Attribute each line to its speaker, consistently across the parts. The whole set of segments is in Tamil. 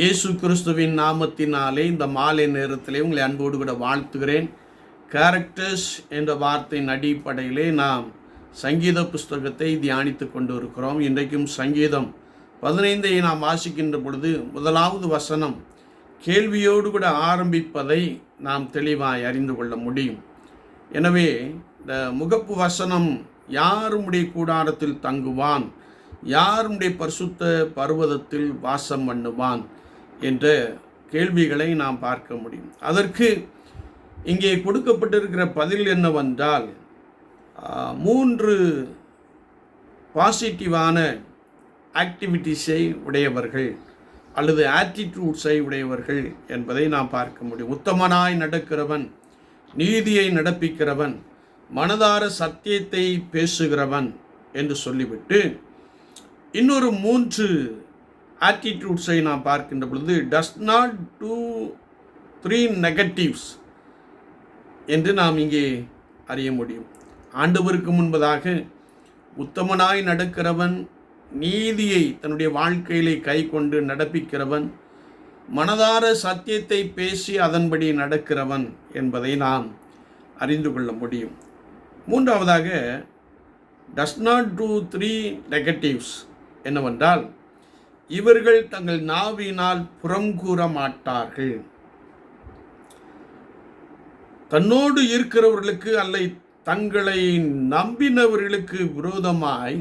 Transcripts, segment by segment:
Speaker 1: இயேசு கிறிஸ்துவின் நாமத்தினாலே இந்த மாலை நேரத்திலே உங்களை அன்போடு கூட வாழ்த்துகிறேன். கேரக்டர்ஸ் என்ற வார்த்தையின் அடிப்படையிலே நாம் சங்கீத புஸ்தகத்தை தியானித்து கொண்டு இருக்கிறோம் இன்றைக்கும் சங்கீதம் பதினைந்தை நாம் வாசிக்கின்ற பொழுது முதலாவது வசனம் கேள்வியோடு கூட ஆரம்பிப்பதை நாம் தெளிவாய் அறிந்து கொள்ள முடியும். எனவே இந்த முகப்பு வசனம் யாருடைய கூடாரத்தில் தங்குவான்? யாருடைய பரிசுத்த பர்வதத்தில் வாசம் பண்ணுவான்? என்ற கேள்விகளை நாம் பார்க்க முடியும். அதற்கு இங்கே கொடுக்கப்பட்டிருக்கிற பதில் என்னவென்றால் மூன்று பாசிட்டிவான ஆக்டிவிட்டிஸை உடையவர்கள் அல்லது ஆட்டிடியூட்ஸை உடையவர்கள் என்பதை நாம் பார்க்க முடியும். உத்தமனாய் நடக்கிறவன் நீதியை நடப்பிக்கிறவன் மனதார சத்தியத்தை பேசுகிறவன் என்று சொல்லிவிட்டு இன்னொரு மூன்று ஆட்டிடியூட்ஸை நாம் பார்க்கின்ற பொழுது does not do three negatives என்று நாம் இங்கே அறிய முடியும். ஆண்டவருக்கு முன்பதாக உத்தமனாய் நடக்கிறவன் நீதியை தன்னுடைய வாழ்க்கையிலே கை கொண்டு நடப்பிக்கிறவன் மனதார சத்தியத்தை பேசி அதன்படி நடக்கிறவன் என்பதை நாம் அறிந்து கொள்ள முடியும். மூன்றாவதாக does not do three negatives என்னவென்றால் இவர்கள் தங்கள் நாவினால் புறம் கூற மாட்டார்கள். தன்னோடு இருக்கிறவர்களுக்கு அல்ல தங்களை நம்பினவர்களுக்கு விரோதமாய்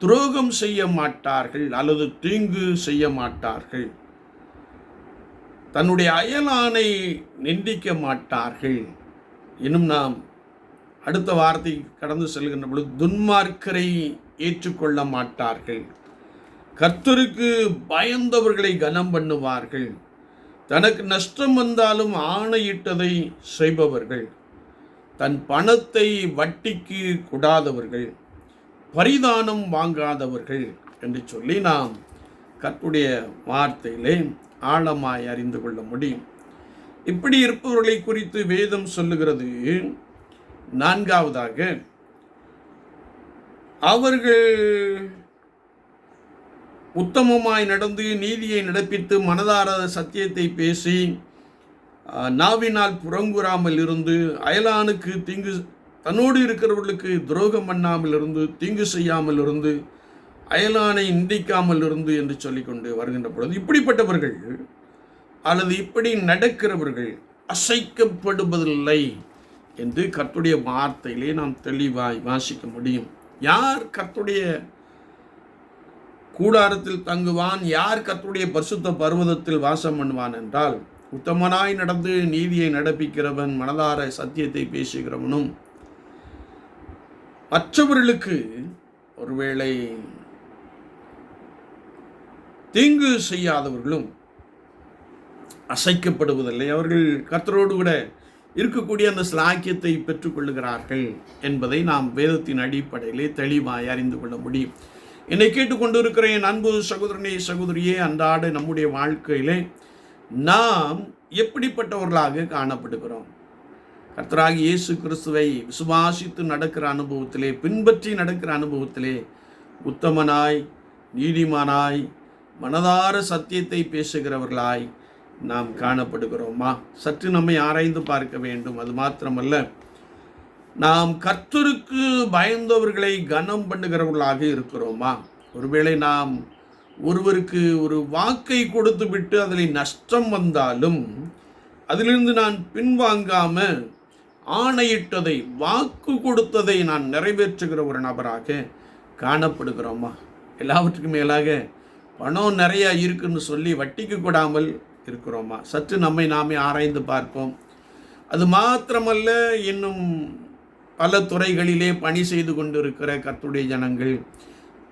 Speaker 1: துரோகம் செய்ய மாட்டார்கள் அல்லது தீங்கு செய்ய மாட்டார்கள். தன்னுடைய அயலானை நிந்திக்க மாட்டார்கள். இன்னும் நாம் அடுத்த வார்த்தை கடந்து செல்கின்ற பொழுது துன்மார்க்கரை ஏற்றுக்கொள்ள மாட்டார்கள். கர்த்தருக்கு பயந்தவர்களை கனம் பண்ணுவார்கள். தனக்கு நஷ்டம் வந்தாலும் ஆணையிட்டதை செய்பவர்கள். தன் பணத்தை வட்டிக்கு கொடாதவர்கள். பரிதானம் வாங்காதவர்கள் என்று சொல்லி நாம் கற்புடைய வார்த்தையிலே ஆழமாய் அறிந்து கொள்ள முடியும். இப்படி இருப்பவர்களை குறித்து வேதம் சொல்லுகிறது. நான்காவதாக அவர்கள் உத்தமமாய் நடந்து நீதியை நடப்பித்து மனதார சத்தியத்தை பேசி நாவினால் புறங்குறாமல் இருந்து அயலானுக்கு தீங்கு தன்னோடு இருக்கிறவர்களுக்கு துரோகம் பண்ணாமல் இருந்து தீங்கு செய்யாமல் இருந்து அயலானை நிந்திக்காமல் இருந்து என்று சொல்லிக்கொண்டு வருகின்ற பொழுது இப்படிப்பட்டவர்கள் அல்லது இப்படி நடக்கிறவர்கள் அசைக்கப்படுவதில்லை என்று கர்த்துடைய வார்த்தையிலே நாம் தெளிவாய் வாசிக்க முடியும். யார் கர்த்துடைய கூடாரத்தில் தங்குவான் யார் கத்துடைய பரிசுத்த பர்வதத்தில் வாசம் பண்ணுவான் என்றால் உத்தமனாய் நடந்து நீதியை நடப்பிக்கிறவன் மனதார சத்தியத்தை பேசுகிறவனும் மற்றவர்களுக்கு ஒருவேளை தீங்கு செய்யாதவர்களும் அசைக்கப்படுவதில்லை. அவர்கள் கர்த்தரோடு கூட இருக்கக்கூடிய அந்த ஸ்லாக்கியத்தை பெற்றுக்கொள்ளுகிறார்கள் என்பதை நாம் வேதத்தின் அடிப்படையிலே தெளிவாய் அறிந்து கொள்ள முடியும். என்னை கேட்டுக்கொண்டிருக்கிற என் அன்பு சகோதரனே சகோதரியே அன்றாட நம்முடைய வாழ்க்கையிலே நாம் எப்படிப்பட்டவர்களாக காணப்படுகிறோம்? கர்த்தராக இயேசு கிறிஸ்துவை விசுவாசித்து நடக்கிற அனுபவத்திலே பின்பற்றி நடக்கிற அனுபவத்திலே உத்தமனாய் நீதிமானாய் மனதார சத்தியத்தை பேசுகிறவர்களாய் நாம் காணப்படுகிறோமா? சற்று நம்மை ஆராய்ந்து பார்க்க வேண்டும். அது மாத்திரமல்ல நாம் கர்த்தருக்கு பயந்தவர்களை கனம் பண்ணுகிறவர்களாக இருக்கிறோமா? ஒருவேளை நாம் ஒருவருக்கு ஒரு வாக்கை கொடுத்து விட்டு அதில் நஷ்டம் வந்தாலும் அதிலிருந்து நான் பின்வாங்காம ஆணையிட்டதை வாக்கு கொடுத்ததை நான் நிறைவேற்றுகிற ஒரு நபராக காணப்படுகிறோமா? எல்லாவற்றுக்கும் மேலாக பணம் நிறையா இருக்குன்னு சொல்லி வட்டிக்கு கூடாமல் இருக்கிறோமா? சற்று நம்மை நாமே ஆராய்ந்து பார்ப்போம். அது மாத்திரமல்ல இன்னும் பல துறைகளிலே பணி செய்து கொண்டிருக்கிற கத்துடைய ஜனங்கள்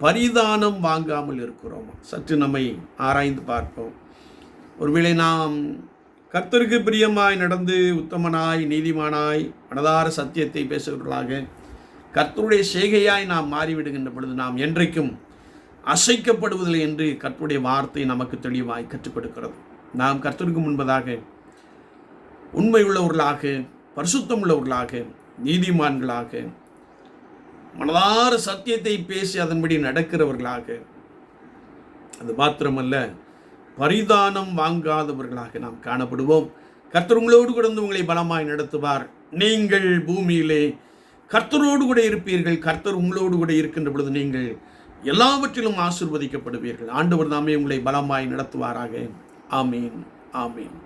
Speaker 1: பரிதானம் வாங்காமல் இருக்கிறோம். சற்று நம்மை ஆராய்ந்து பார்ப்போம். ஒருவேளை நாம் கர்த்தருக்கு பிரியமாய் நடந்து உத்தமனாய் நீதிமானாய் மனதார சத்தியத்தை பேசுகிறவர்களாக கர்த்தருடைய செய்கையாய் நாம் மாறிவிடுகின்ற பொழுது நாம் என்றைக்கும் அசைக்கப்படுவதில்லை என்று கர்த்தருடைய வார்த்தை நமக்கு தெளிவாய் கற்றுக் கொடுக்கிறது நாம் கர்த்தருக்கு முன்பதாக உண்மையுள்ளவர்களாக பரிசுத்தம் உள்ளவர்களாக நீதிமான்களாக மனதார சத்தியத்தை பேசி அதன்படி நடக்கிறவர்களாக அது மாத்திரமல்ல பரிதானம் வாங்காதவர்களாக நாம் காணப்படுவோம். கர்த்தர் உங்களோடு கூட இருந்து உங்களை பலமாய் நடத்துவார். நீங்கள் பூமியிலே கர்த்தரோடு கூட இருப்பீர்கள். கர்த்தர் உங்களோடு கூட இருக்கின்ற பொழுது நீங்கள் எல்லாவற்றிலும் ஆசிர்வதிக்கப்படுவீர்கள். ஆண்டவர் தாமே உங்களை பலமாய் நடத்துவாராக. ஆமீன் ஆமீன்.